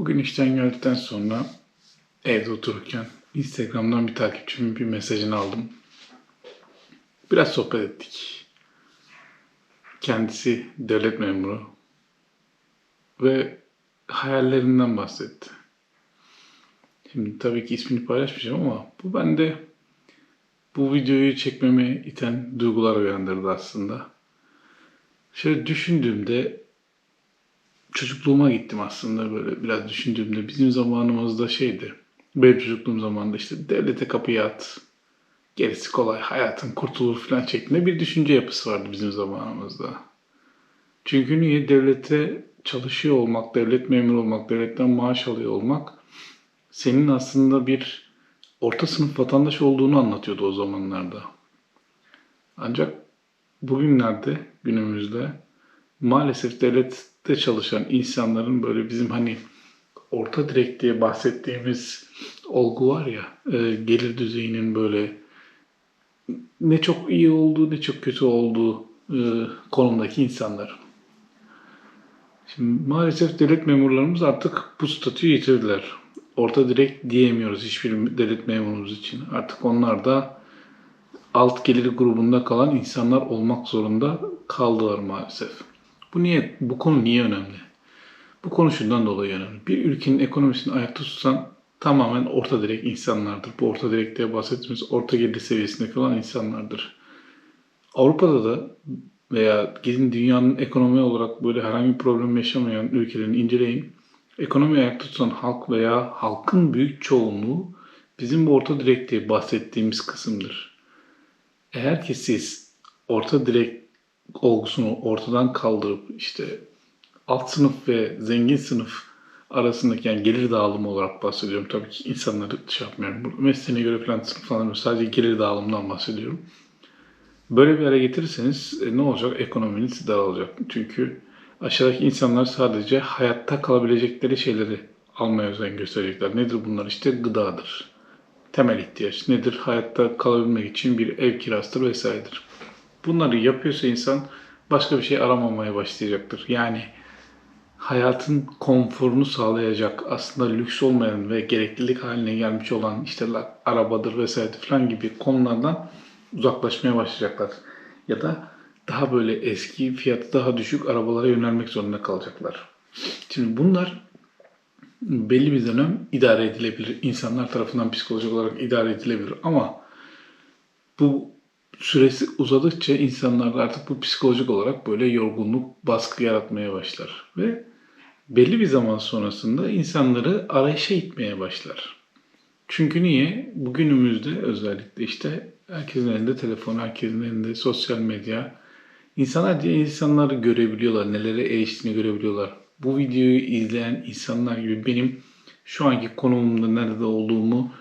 Bugün işten geldikten sonra evde otururken Instagram'dan bir takipçimin bir mesajını aldım. Biraz sohbet ettik. Kendisi devlet memuru ve hayallerinden bahsetti. Şimdi tabii ki ismini paylaşmayacağım ama bu bende bu videoyu çekmeme iten duygular uyandırdı aslında. Şöyle düşündüğümde çocukluğuma gittim aslında böyle biraz düşündüğümde bizim zamanımızda şeydi. Benim çocukluğum zamanında işte devlete kapıyı at. Gerisi kolay hayatın kurtulur falan şeklinde bir düşünce yapısı vardı bizim zamanımızda. Çünkü niye devlete çalışıyor olmak, devlet memuru olmak, devletten maaş alıyor olmak senin aslında bir orta sınıf vatandaş olduğunu anlatıyordu o zamanlarda. Ancak bugünlerde, günümüzde maalesef devlette çalışan insanların böyle bizim hani orta direk diye bahsettiğimiz olgu var ya, e, gelir düzeyinin böyle ne çok iyi olduğu ne çok kötü olduğu e, konumdaki insanlar. Şimdi maalesef devlet memurlarımız artık bu statüyü yitirdiler. Orta direkt diyemiyoruz hiçbir devlet memurumuz için. Artık onlar da alt gelir grubunda kalan insanlar olmak zorunda kaldılar maalesef. Bu niye bu konu niye önemli? Bu konu şundan dolayı önemli. Bir ülkenin ekonomisini ayakta tutan tamamen orta direk insanlardır. Bu orta direk diye bahsettiğimiz orta gelir seviyesindeki olan insanlardır. Avrupa'da da veya gidin dünyanın ekonomi olarak böyle herhangi bir problem yaşamayan ülkelerini inceleyin. Ekonomi ayakta tutan halk veya halkın büyük çoğunluğu bizim bu orta direk diye bahsettiğimiz kısımdır. Eğer ki siz orta direk olgusunu ortadan kaldırıp işte alt sınıf ve zengin sınıf arasındaki yani gelir dağılımı olarak bahsediyorum. Tabii ki insanları şey yapmıyorum. Mesleğine göre falan sınıflandırmıyorum. Sadece gelir dağılımından bahsediyorum. Böyle bir yere getirirseniz e, ne olacak? Ekonominiz daralacak. Çünkü aşağıdaki insanlar sadece hayatta kalabilecekleri şeyleri almaya özen gösterecekler. Nedir bunlar? İşte gıdadır. Temel ihtiyaç. Nedir? Hayatta kalabilmek için bir ev kirasıdır vesairedir. Bunları yapıyorsa insan başka bir şey aramamaya başlayacaktır. Yani hayatın konforunu sağlayacak aslında lüks olmayan ve gereklilik haline gelmiş olan işte arabadır vesaire falan gibi konulardan uzaklaşmaya başlayacaklar. Ya da daha böyle eski fiyatı daha düşük arabalara yönelmek zorunda kalacaklar. Şimdi bunlar belli bir dönem idare edilebilir. İnsanlar tarafından psikolojik olarak idare edilebilir. Ama bu süresi uzadıkça insanlarda artık bu psikolojik olarak böyle yorgunluk, baskı yaratmaya başlar. Ve belli bir zaman sonrasında insanları arayışa itmeye başlar. Çünkü niye? Bugünümüzde özellikle işte herkesin elinde telefon, herkesin elinde sosyal medya. İnsanlar diye insanları görebiliyorlar, nelere eriştiğini görebiliyorlar. Bu videoyu izleyen insanlar gibi benim şu anki konumumda nerede olduğumu,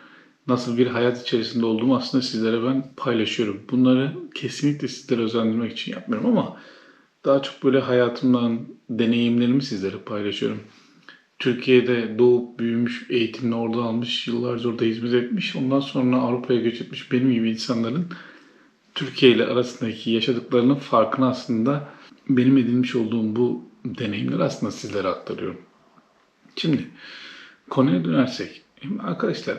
nasıl bir hayat içerisinde olduğumu aslında sizlere ben paylaşıyorum. Bunları kesinlikle sizlere özendirmek için yapmıyorum ama daha çok böyle hayatımdan deneyimlerimi sizlere paylaşıyorum. Türkiye'de doğup büyümüş, eğitimini orada almış, yıllarca orada hizmet etmiş, ondan sonra Avrupa'ya göç etmiş benim gibi insanların Türkiye ile arasındaki yaşadıklarının farkını aslında benim edinmiş olduğum bu deneyimleri aslında sizlere aktarıyorum. Şimdi konuya dönersek, arkadaşlar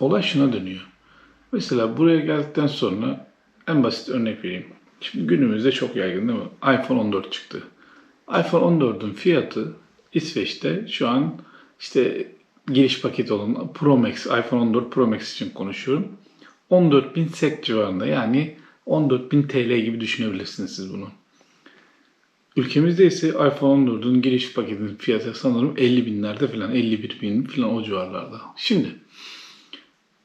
olay şuna dönüyor. Mesela buraya geldikten sonra en basit örnek vereyim. Şimdi günümüzde çok yaygın değil mi? iPhone 14 çıktı. iPhone 14'ün fiyatı İsveç'te şu an işte giriş paketi olan Pro Max, iPhone 14 Pro Max için konuşuyorum. 14.000 SEK civarında yani 14.000 TL gibi düşünebilirsiniz siz bunu. Ülkemizde ise iPhone 14'ün giriş paketinin fiyatı sanırım 50 binlerde falan 51 bin falan o civarlarda. Şimdi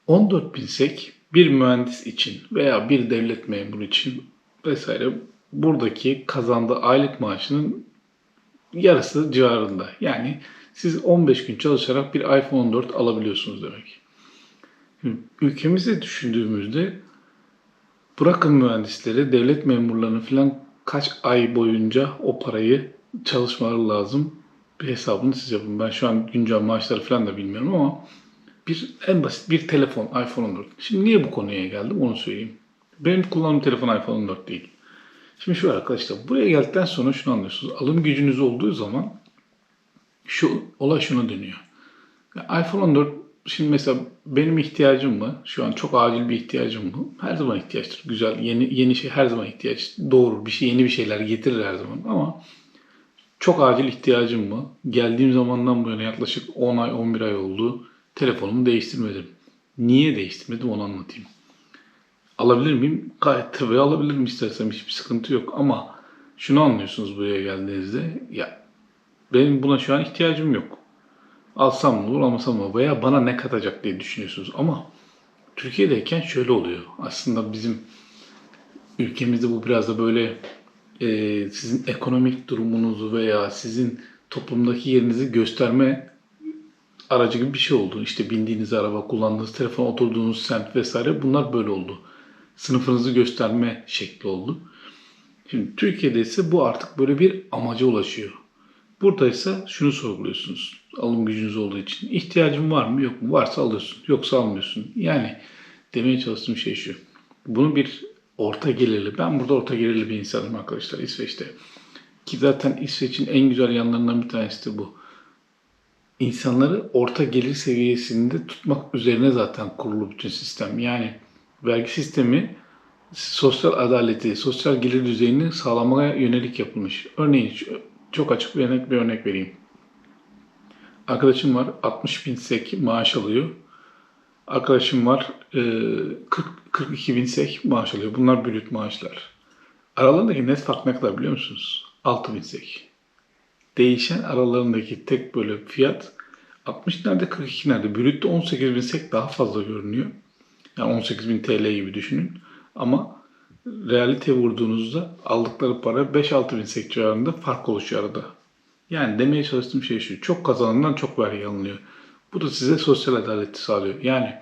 14.000 SEK bir mühendis için veya bir devlet memuru için vesaire buradaki kazandığı aylık maaşının yarısı civarında. Yani siz 15 gün çalışarak bir iPhone 14 alabiliyorsunuz demek. Ülkemizde düşündüğümüzde bırakın mühendisleri, devlet memurlarını falan kaç ay boyunca o parayı çalışmaları lazım. Bir hesabını siz yapın. Ben şu an güncel maaşları falan da bilmiyorum ama bir en basit bir telefon iPhone 14. Şimdi niye bu konuya geldim onu söyleyeyim. Benim kullandığım telefon iPhone 14 değil. Şimdi şu arkadaşlar buraya geldikten sonra şunu anlıyorsunuz. Alım gücünüz olduğu zaman Şu olay şuna dönüyor. İPhone 14 şimdi mesela benim ihtiyacım mı? Şu an çok acil bir ihtiyacım mı? Her zaman ihtiyaçtır. Güzel, yeni yeni şey her zaman ihtiyaç. Doğru bir şey, yeni bir şeyler getirir her zaman ama çok acil ihtiyacım mı? Geldiğim zamandan bu yana yaklaşık 10 ay, 11 ay oldu. Telefonumu değiştirmedim. Niye değiştirmedim onu anlatayım. Alabilir miyim? Gayet tabii alabilirim istersem hiçbir sıkıntı yok ama şunu anlıyorsunuz buraya geldiğinizde ya benim buna şu an ihtiyacım yok. Alsam mı olur almasam mı veya bana ne katacak diye düşünüyorsunuz ama Türkiye'deyken şöyle oluyor. Aslında bizim ülkemizde bu biraz da böyle e, sizin ekonomik durumunuzu veya sizin toplumdaki yerinizi gösterme aracı gibi bir şey oldu. İşte bindiğiniz araba, kullandığınız telefon, oturduğunuz semt vesaire bunlar böyle oldu. Sınıfınızı gösterme şekli oldu. Şimdi Türkiye'de ise bu artık böyle bir amaca ulaşıyor. Burada ise şunu sorguluyorsunuz. Alım gücünüz olduğu için. İhtiyacın var mı yok mu? Varsa alıyorsun. Yoksa almıyorsun. Yani demeye çalıştığım şey şu. Bunu bir orta gelirli. Ben burada orta gelirli bir insanım arkadaşlar İsveç'te. Ki zaten İsveç'in en güzel yanlarından bir tanesi de bu. İnsanları orta gelir seviyesinde tutmak üzerine zaten kurulu bütün sistem. Yani vergi sistemi sosyal adaleti, sosyal gelir düzeyini sağlamaya yönelik yapılmış. Örneğin çok açık bir örnek, bir örnek vereyim. Arkadaşım var 60 bin sek maaş alıyor. Arkadaşım var 40, 42 bin sek maaş alıyor. Bunlar brüt maaşlar. Aralarındaki net fark ne kadar biliyor musunuz? 6 bin sek. Değişen aralarındaki tek böyle fiyat 60 nerede 42 nerede? Brütte 18 bin sek daha fazla görünüyor. Yani 18 bin TL gibi düşünün. Ama realite vurduğunuzda aldıkları para 5-6 bin sek civarında fark oluşuyor arada. Yani demeye çalıştığım şey şu. Çok kazanandan çok vergi alınıyor. Bu da size sosyal adaleti sağlıyor. Yani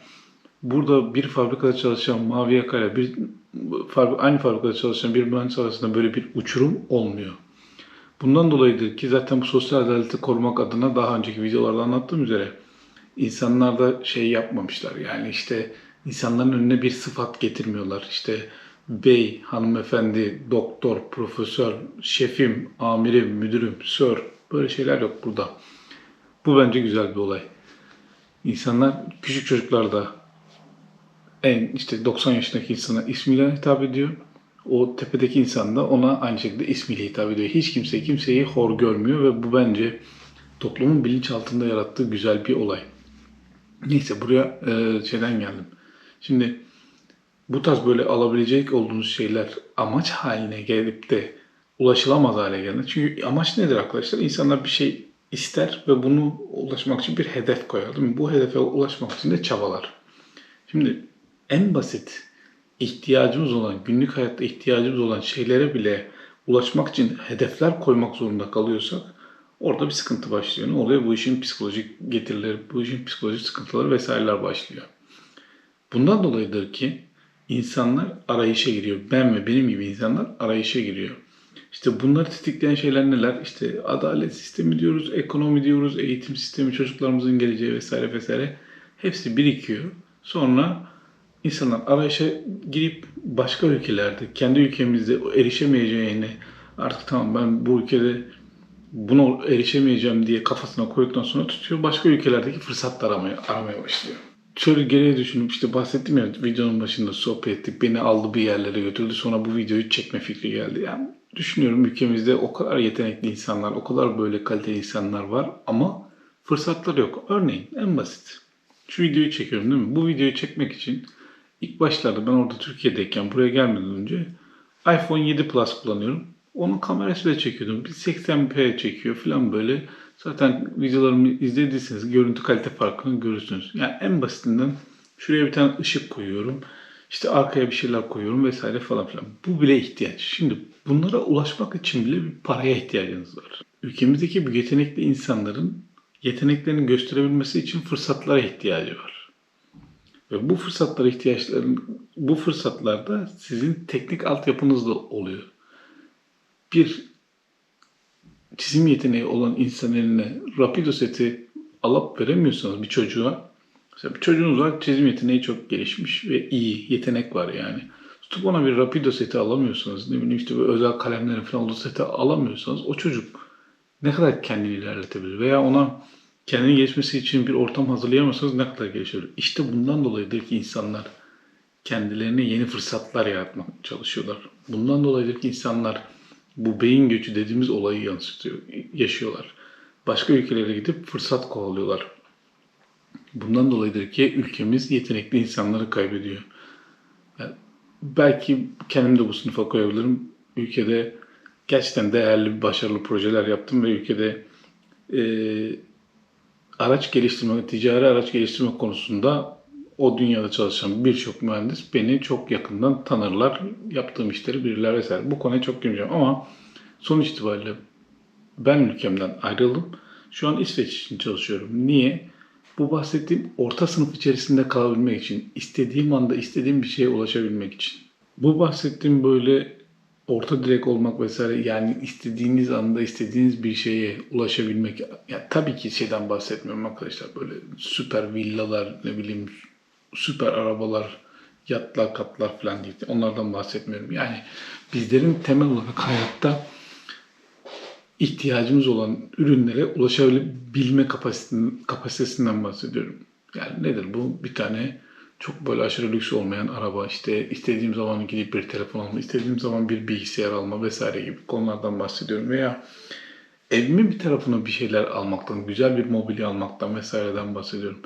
burada bir fabrikada çalışan mavi yakayla bir aynı fabrikada çalışan bir mühendis arasında böyle bir uçurum olmuyor. Bundan dolayıdır ki zaten bu sosyal adaleti korumak adına daha önceki videolarda anlattığım üzere insanlar da şey yapmamışlar. Yani işte insanların önüne bir sıfat getirmiyorlar. İşte bey, hanımefendi, doktor, profesör, şefim, amirim, müdürüm, sir böyle şeyler yok burada. Bu bence güzel bir olay. İnsanlar küçük çocuklarda en işte 90 yaşındaki insana ismiyle hitap ediyor. O tepedeki insan da ona aynı şekilde ismiyle hitap ediyor. Hiç kimse kimseyi hor görmüyor ve bu bence toplumun bilinçaltında yarattığı güzel bir olay. Neyse buraya e, şeyden geldim. Şimdi bu tarz böyle alabilecek olduğunuz şeyler amaç haline gelip de ulaşılamaz hale geldi. Çünkü amaç nedir arkadaşlar? İnsanlar bir şey ister ve bunu ulaşmak için bir hedef koyar. Değil mi? Bu hedefe ulaşmak için de çabalar. Şimdi en basit ihtiyacımız olan, günlük hayatta ihtiyacımız olan şeylere bile ulaşmak için hedefler koymak zorunda kalıyorsak orada bir sıkıntı başlıyor. Ne oluyor? Bu işin psikolojik getirileri, bu işin psikolojik sıkıntıları vesaireler başlıyor. Bundan dolayıdır ki insanlar arayışa giriyor. Ben ve benim gibi insanlar arayışa giriyor. İşte bunları tetikleyen şeyler neler? İşte adalet sistemi diyoruz, ekonomi diyoruz, eğitim sistemi, çocuklarımızın geleceği vesaire vesaire. Hepsi birikiyor. Sonra insanlar arayışa girip başka ülkelerde, kendi ülkemizde erişemeyeceğini artık tamam ben bu ülkede buna erişemeyeceğim diye kafasına koyduktan sonra tutuyor. Başka ülkelerdeki fırsatlar aramaya, aramaya başlıyor şöyle geriye düşünüp işte bahsettim ya videonun başında sohbet ettik. Beni aldı bir yerlere götürdü. Sonra bu videoyu çekme fikri geldi. Yani düşünüyorum ülkemizde o kadar yetenekli insanlar, o kadar böyle kaliteli insanlar var ama fırsatlar yok. Örneğin en basit. Şu videoyu çekiyorum değil mi? Bu videoyu çekmek için ilk başlarda ben orada Türkiye'deyken buraya gelmeden önce iPhone 7 Plus kullanıyorum. Onun kamerasıyla çekiyordum. Bir 80p çekiyor falan böyle. Zaten videolarımı izlediyseniz görüntü kalite farkını görürsünüz. Yani en basitinden şuraya bir tane ışık koyuyorum. İşte arkaya bir şeyler koyuyorum vesaire falan filan. Bu bile ihtiyaç. Şimdi bunlara ulaşmak için bile bir paraya ihtiyacınız var. Ülkemizdeki bu yetenekli insanların yeteneklerini gösterebilmesi için fırsatlara ihtiyacı var. Ve bu fırsatlara ihtiyaçların bu fırsatlarda sizin teknik altyapınız da oluyor. Bir çizim yeteneği olan insan eline Rapido seti alıp veremiyorsanız bir çocuğa mesela bir çocuğunuz var çizim yeteneği çok gelişmiş ve iyi yetenek var yani. Tutup ona bir Rapido seti alamıyorsanız ne bileyim işte böyle özel kalemlerin falan olduğu seti alamıyorsanız o çocuk ne kadar kendini ilerletebilir veya ona kendini gelişmesi için bir ortam hazırlayamazsanız ne kadar gelişebilir? İşte bundan dolayıdır ki insanlar kendilerine yeni fırsatlar yaratmaya çalışıyorlar. Bundan dolayıdır ki insanlar bu beyin göçü dediğimiz olayı yansıtıyor, yaşıyorlar. Başka ülkelere gidip fırsat kovalıyorlar. Bundan dolayıdır ki ülkemiz yetenekli insanları kaybediyor. Yani belki kendim de bu sınıfa koyabilirim. Ülkede gerçekten değerli, başarılı projeler yaptım ve ülkede e, araç geliştirme, ticari araç geliştirme konusunda o dünyada çalışan birçok mühendis beni çok yakından tanırlar. Yaptığım işleri bilirler vesaire. Bu konuya çok girmeyeceğim ama sonuç itibariyle ben ülkemden ayrıldım. Şu an İsveç için çalışıyorum. Niye? Bu bahsettiğim orta sınıf içerisinde kalabilmek için, istediğim anda istediğim bir şeye ulaşabilmek için. Bu bahsettiğim böyle orta direk olmak vesaire yani istediğiniz anda istediğiniz bir şeye ulaşabilmek. Ya tabii ki şeyden bahsetmiyorum arkadaşlar böyle süper villalar ne bileyim süper arabalar, yatlar, katlar falan değil. Onlardan bahsetmiyorum. Yani bizlerin temel olarak hayatta ihtiyacımız olan ürünlere ulaşabilme kapasitesinden bahsediyorum. Yani nedir bu? Bir tane çok böyle aşırı lüks olmayan araba, işte istediğim zaman gidip bir telefon alma, istediğim zaman bir bilgisayar alma vesaire gibi konulardan bahsediyorum. Veya evimin bir tarafına bir şeyler almaktan, güzel bir mobilya almaktan vesaireden bahsediyorum.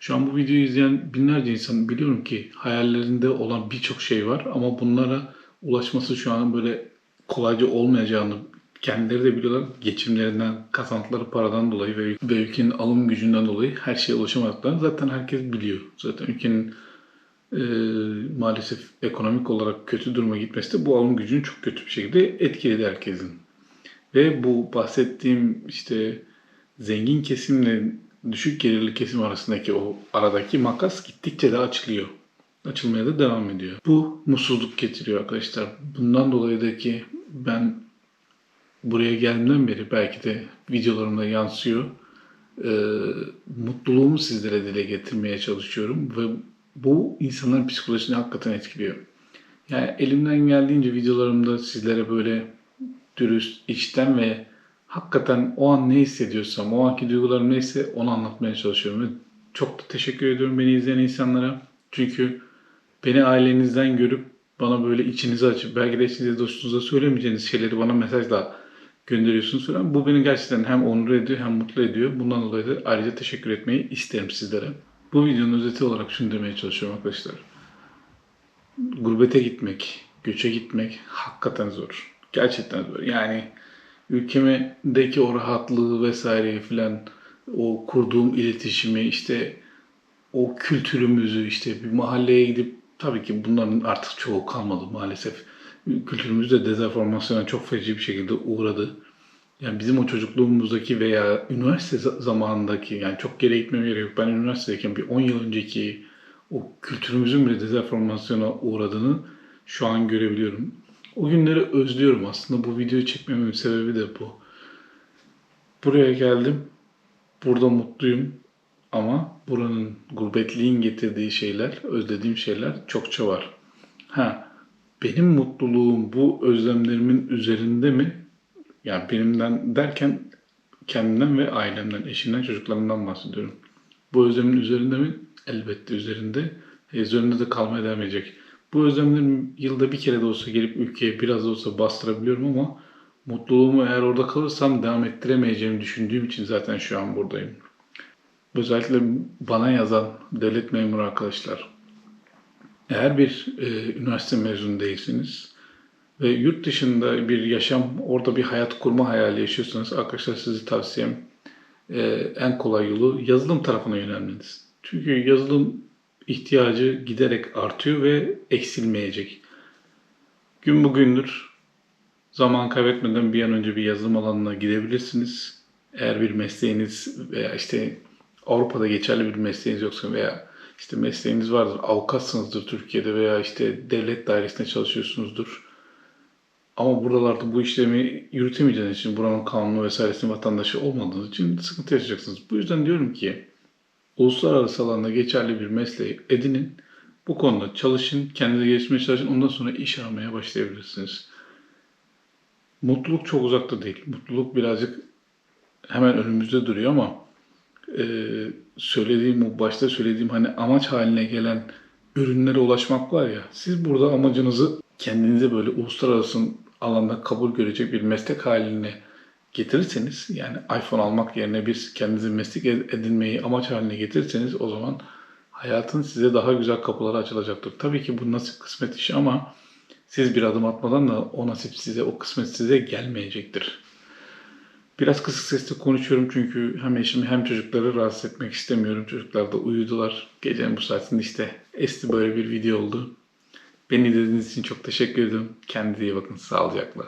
Şu an bu videoyu izleyen binlerce insan biliyorum ki hayallerinde olan birçok şey var ama bunlara ulaşması şu an böyle kolayca olmayacağını kendileri de biliyorlar. Geçimlerinden, kazandıkları paradan dolayı ve, ve ülkenin alım gücünden dolayı her şeye ulaşamadıklarını zaten herkes biliyor. Zaten ülkenin e, maalesef ekonomik olarak kötü duruma gitmesi de bu alım gücünü çok kötü bir şekilde etkiledi herkesin. Ve bu bahsettiğim işte zengin kesimle düşük gelirli kesim arasındaki o aradaki makas gittikçe de açılıyor. Açılmaya da devam ediyor. Bu mutsuzluk getiriyor arkadaşlar. Bundan dolayı da ki ben buraya geldiğimden beri belki de videolarımda yansıyor. E, mutluluğumu sizlere dile getirmeye çalışıyorum ve bu insanların psikolojisini hakikaten etkiliyor. Yani elimden geldiğince videolarımda sizlere böyle dürüst, içten ve hakikaten o an ne hissediyorsam, o anki duygularım neyse onu anlatmaya çalışıyorum. Ve çok da teşekkür ediyorum beni izleyen insanlara. Çünkü beni ailenizden görüp bana böyle içinizi açıp belki de size dostunuza söylemeyeceğiniz şeyleri bana mesajla gönderiyorsunuz falan. Bu beni gerçekten hem onur ediyor hem mutlu ediyor. Bundan dolayı da ayrıca teşekkür etmeyi isterim sizlere. Bu videonun özeti olarak şunu demeye çalışıyorum arkadaşlar. Gurbete gitmek, göçe gitmek hakikaten zor. Gerçekten zor. Yani ülkemdeki o rahatlığı vesaire filan o kurduğum iletişimi işte o kültürümüzü işte bir mahalleye gidip tabii ki bunların artık çoğu kalmadı maalesef. Kültürümüz de dezenformasyona çok feci bir şekilde uğradı. Yani bizim o çocukluğumuzdaki veya üniversite zamanındaki yani çok geri gitmeme gerek yok. Ben üniversitedeyken bir 10 yıl önceki o kültürümüzün bile dezenformasyona uğradığını şu an görebiliyorum. O günleri özlüyorum aslında. Bu videoyu çekmememin sebebi de bu. Buraya geldim. Burada mutluyum. Ama buranın gurbetliğin getirdiği şeyler, özlediğim şeyler çokça var. Ha, benim mutluluğum bu özlemlerimin üzerinde mi? Yani benimden derken kendimden ve ailemden, eşimden, çocuklarımdan bahsediyorum. Bu özlemin üzerinde mi? Elbette üzerinde. E, üzerinde de kalmaya devam edecek. Bu özlemlerim yılda bir kere de olsa gelip ülkeye biraz da olsa bastırabiliyorum ama mutluluğumu eğer orada kalırsam devam ettiremeyeceğimi düşündüğüm için zaten şu an buradayım. Özellikle bana yazan devlet memuru arkadaşlar. Eğer bir e, üniversite mezunu değilsiniz ve yurt dışında bir yaşam, orada bir hayat kurma hayali yaşıyorsanız arkadaşlar sizi tavsiyem e, en kolay yolu yazılım tarafına yönelmeniz. Çünkü yazılım ihtiyacı giderek artıyor ve eksilmeyecek. Gün bugündür zaman kaybetmeden bir an önce bir yazılım alanına gidebilirsiniz. Eğer bir mesleğiniz veya işte Avrupa'da geçerli bir mesleğiniz yoksa veya işte mesleğiniz vardır, avukatsınızdır Türkiye'de veya işte devlet dairesinde çalışıyorsunuzdur. Ama buralarda bu işlemi yürütemeyeceğiniz için, buranın kanunu vesairesinin vatandaşı olmadığınız için sıkıntı yaşayacaksınız. Bu yüzden diyorum ki uluslararası alanda geçerli bir mesleği edinin. Bu konuda çalışın, kendinizi geliştirmeye çalışın. Ondan sonra iş aramaya başlayabilirsiniz. Mutluluk çok uzakta değil. Mutluluk birazcık hemen önümüzde duruyor ama e, söylediğim, o başta söylediğim hani amaç haline gelen ürünlere ulaşmak var ya, siz burada amacınızı kendinize böyle uluslararası alanda kabul görecek bir meslek haline getirirseniz, yani iPhone almak yerine bir kendinize meslek edinmeyi amaç haline getirirseniz o zaman hayatın size daha güzel kapıları açılacaktır. Tabii ki bu nasip kısmet işi ama siz bir adım atmadan da o nasip size, o kısmet size gelmeyecektir. Biraz kısık sesle konuşuyorum çünkü hem eşimi hem çocukları rahatsız etmek istemiyorum. Çocuklar da uyudular. Gecenin bu saatinde işte esti böyle bir video oldu. Beni izlediğiniz için çok teşekkür ederim. Kendinize iyi bakın. Sağlıcakla.